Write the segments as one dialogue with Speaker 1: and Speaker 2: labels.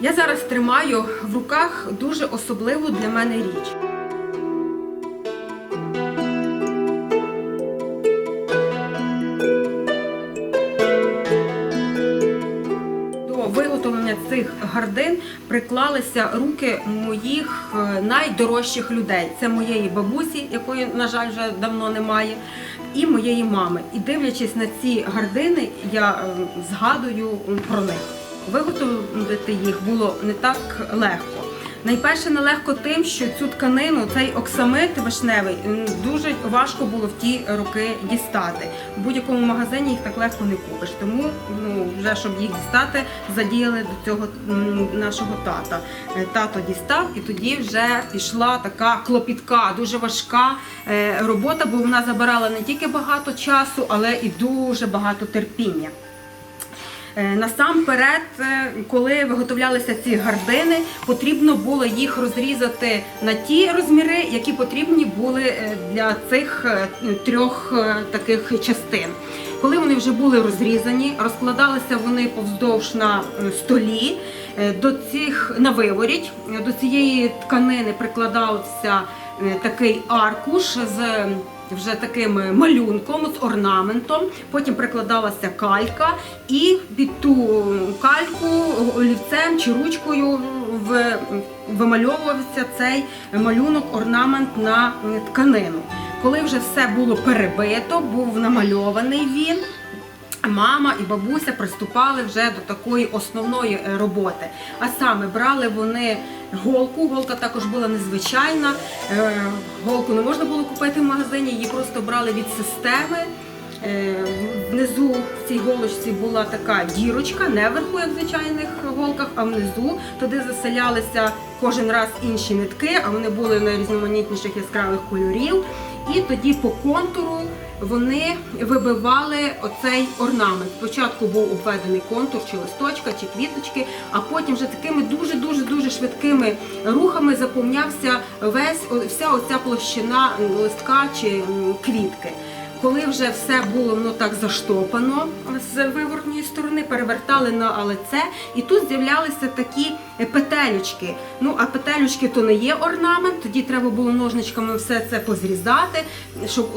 Speaker 1: Я зараз тримаю в руках дуже особливу для мене річ. Виготовлення цих гардин приклалися руки моїх е, найдорожчих людей. Це моєї бабусі, якої, на жаль, вже давно немає, і моєї мами. І дивлячись на ці гардини, я е, згадую про них. Виготовити їх було не так легко. Найперше нелегко тим, що цю тканину, цей оксамит вишневий, дуже важко було в ті роки дістати. В будь-якому магазині їх так легко не купиш. Тому ну, вже щоб їх дістати, задіяли до цього нашого тата. Е, Тато дістав, і тоді вже пішла така клопітка, дуже важка е, робота, бо вона забирала не тільки багато часу, але і дуже багато терпіння. Е, Насамперед, е, коли виготовлялися ці гардини, потрібно було їх розрізати на ті розміри, які потрібні були е, для цих трьох таких частин. Коли вони вже були розрізані, розкладалися вони повздовж на столі. До цих на виворіть до цієї тканини прикладався такий аркуш з вже таким малюнком з орнаментом. Потім прикладалася калька, і під ту кальку олівцем чи ручкою вимальовувався цей малюнок, орнамент на тканину. Коли вже все було перебито, був намальований він. Мама і бабуся приступали вже до такої основної е, роботи. А саме брали вони голку. Голка також була незвичайна. Е, Голку не можна було купити в магазині, її просто брали від системи. Е, Внизу в цій голочці була така дірочка, не вверху, як в звичайних голках, а внизу туди заселялися кожен раз інші нитки, а вони були найрізноманітніших яскравих кольорів. І тоді по контуру вони вибивали оцей орнамент. Спочатку був обведений контур чи листочка, чи квіточки, а потім вже такими дуже дуже швидкими рухами заповнявся весь вся оця площина листка чи квітки. Коли вже все було ну так заштопано з виворотньої сторони, перевертали на лице, і тут з'являлися такі петелючки. Ну а петелючки то не є орнамент, тоді треба було ножничками все це позрізати, щоб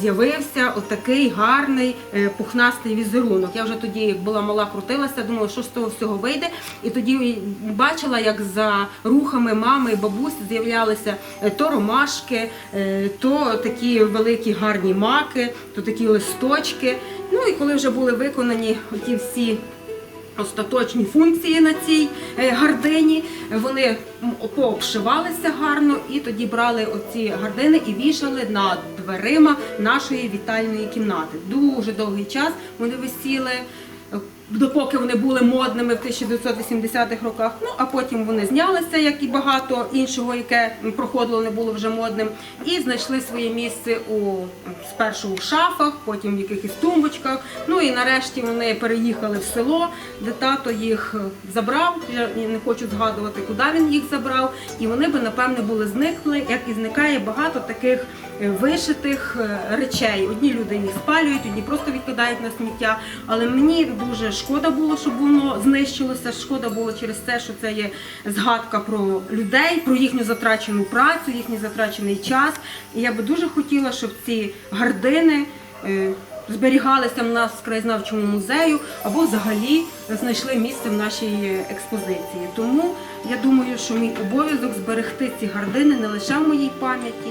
Speaker 1: з'явився отакий гарний е, пухнастий візерунок. Я вже тоді, як була мала, крутилася, думала, що з того всього вийде. І тоді бачила, як за рухами мами і бабусі з'являлися е, то ромашки, е, то такі великі гарні маки, то такі листочки. Ну і коли вже були виконані оті всі остаточні функції на цій е, гардині. Вони пообшивалися гарно і тоді брали оці гардини і вішали над дверима нашої вітальної кімнати. Дуже довгий час вони висіли. Допоки вони були модними в 1980-х роках, ну а потім вони знялися, як і багато іншого, яке проходило, не було вже модним, і знайшли своє місце у спершу у шафах, потім в якихось тумбочках. Ну і нарешті вони переїхали в село, де тато їх е, забрав. Я не хочу згадувати, куди він їх забрав. І вони би напевне були зникли, як і зникає багато таких е, вишитих е, речей. Одні люди їх спалюють, одні просто відкидають на сміття. Але мені дуже шкода було, щоб воно знищилося. Шкода було через те, що це є згадка про людей, про їхню затрачену працю, їхній затрачений час. І я би дуже хотіла, щоб ці гардини. е, Зберігалися в нас в краєзнавчому музею або взагалі знайшли місце в нашій експозиції. Тому я думаю, що мій обов'язок зберегти ці гардини не лише в моїй пам'яті.